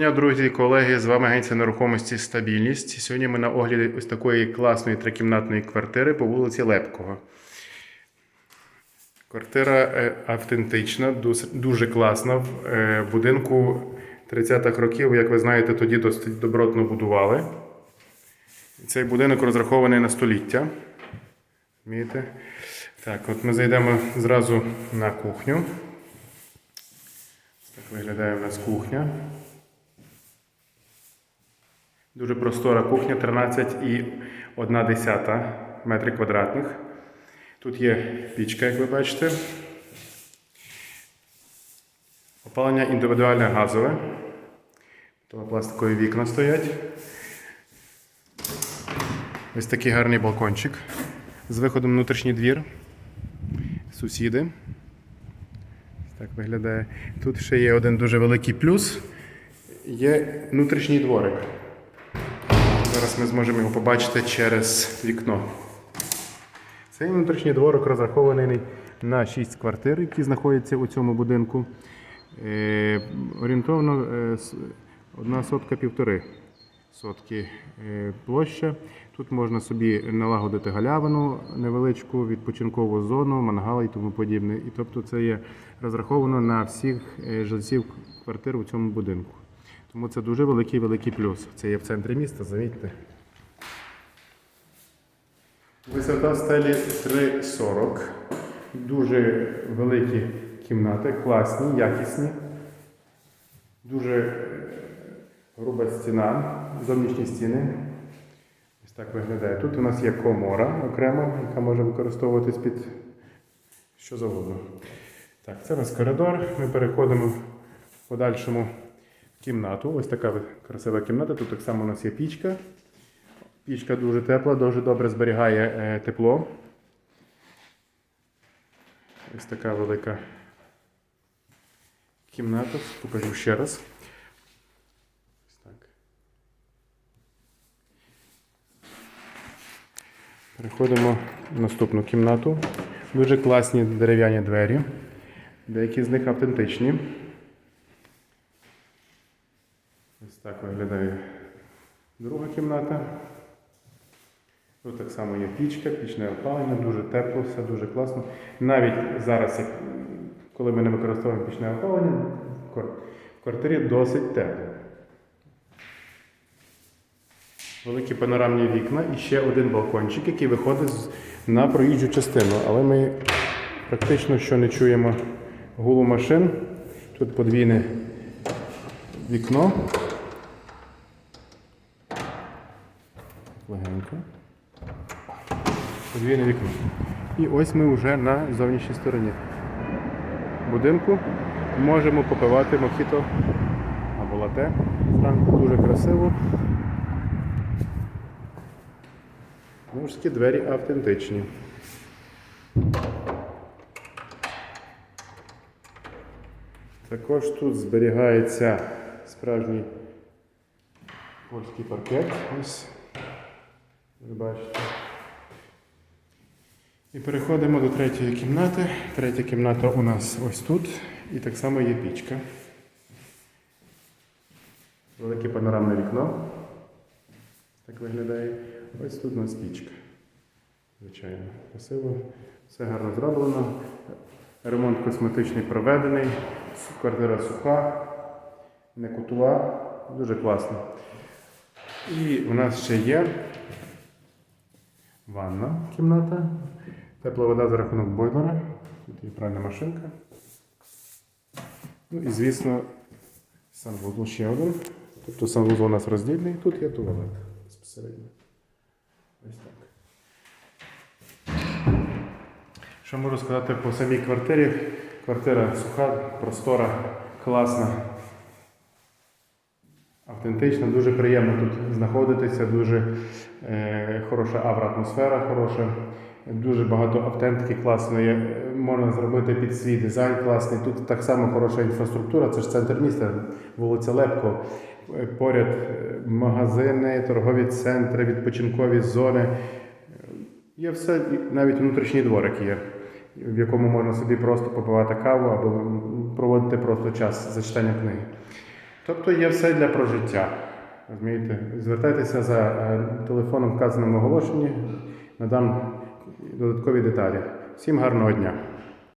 Друзі, колеги, з вами агенція нерухомості Стабільність. Сьогодні ми на огляді ось такої класної трикімнатної квартири по вулиці Лепкого. Квартира е, автентична, дуже класна. В е, будинку 30-х років, як ви знаєте, тоді досить добротно будували. Цей будинок розрахований на століття. Розумієте? Так, от ми зайдемо зразу на кухню. Так виглядає в нас кухня. Дуже простора кухня, 13 і 1 десята метри квадратних. Тут є пічка, як ви бачите. Опалення індивідуальне газове. Пластикові вікна стоять. Ось такий гарний балкончик з виходом внутрішній двір. Сусіди. Так виглядає. Тут ще є один дуже великий плюс. Є внутрішній дворик. Зараз ми зможемо його побачити через вікно. Цей внутрішній дворик розрахований на 6 квартир, які знаходяться у цьому будинку. Е, орієнтовно е, одна сотка півтори сотки е, площа. Тут можна собі налагодити галявину невеличку, відпочинкову зону, мангал і тому подібне. І тобто це є розраховано на всіх жильців квартир у цьому будинку. Тому це дуже великий великий плюс. Це є в центрі міста, замітьте. Висота стелі 3,40. Дуже великі кімнати, класні, якісні. Дуже е, груба стіна, зовнішні стіни. Ось так виглядає. Тут у нас є комора окрема, яка може використовуватись під що завгодно. Так, це у нас коридор. Ми переходимо в подальшому кімнату. Ось така красива кімната. Тут так само у нас є пічка. Пічка дуже тепла, дуже добре зберігає е, тепло. Ось така велика кімната. Покажу ще раз. Ось так. Переходимо в наступну кімнату. Дуже класні дерев'яні двері. Деякі з них автентичні. Ось так виглядає друга кімната. Тут так само є пічка, пічне опалення, дуже тепло, все дуже класно. Навіть зараз, коли ми не використовуємо пічне опалення, в квартирі досить тепло. Великі панорамні вікна і ще один балкончик, який виходить на проїжджу частину. Але ми практично що не чуємо гулу машин. Тут подвійне вікно. Легенько. Подвійне вікно. І ось ми вже на зовнішній стороні будинку. Можемо попивати мохіто або лате. Зранку дуже красиво. Таки, двері автентичні. Також тут зберігається справжній польський паркет. Ось. Бачите. І переходимо до третьої кімнати. Третя кімната у нас ось тут. І так само є пічка. Велике панорамне вікно. Так виглядає. Ось тут у нас пічка. Звичайно, красиво. Все гарно зроблено. Ремонт косметичний проведений. Квартира суха, не кутова. Дуже класно. І у нас ще є ванна кімната. Тепла вода за рахунок бойлера. Тут є пральна машинка. Ну і звісно, санвузол ще один. Тобто санвузол у нас роздільний, тут є туалет безпосередньо. Ось так. Що можу сказати по самій квартирі? Квартира суха, простора, класна, автентична, дуже приємно тут знаходитися, дуже е, хороша авра, атмосфера хороша, дуже багато автентики класної. е, Можна зробити під свій дизайн класний. Тут так само хороша інфраструктура, це ж центр міста, вулиця Лепко. Е, Поряд е, магазини, торгові центри, відпочинкові зони. Є все, навіть внутрішній дворик є, в якому можна собі просто попивати каву або проводити просто час за читання книги. Тобто є все для прожиття. Розумієте? Звертайтеся за е, телефоном, вказаним в оголошенні, надам додаткові деталі. Всім гарного дня!